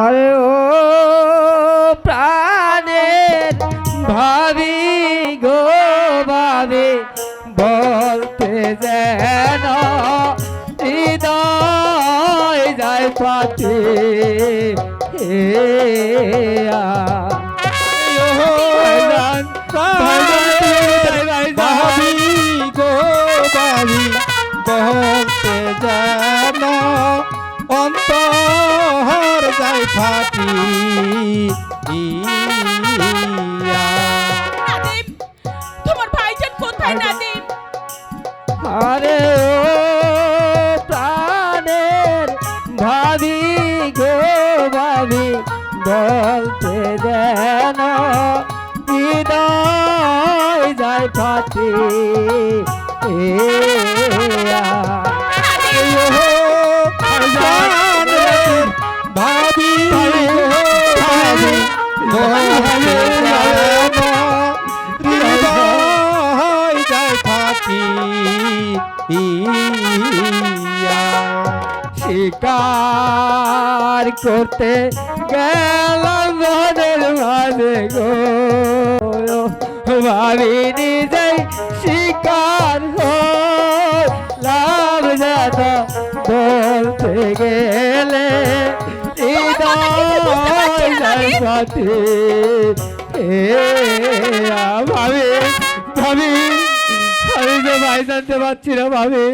আরে ও প্রাণের ভাবি গো ভাবি বলতে যেন হৃদয় যায় পাতে। ভাবি গো ভাবি বলতে যেন তোমার ভাইজান কোথায় নাদিম? আরে ও প্রাণের ভাবি গো ভাবি বলতে যেন হৃদয় যায় ফাটে শিকার করতে গেলাম বনের মাঝে গো। ভাবি নিজেই শিকার লাভ যেত বলতে গেলে ভাবি ভাবি। আমি যে ভাই জানতে পারছি না ভাবি।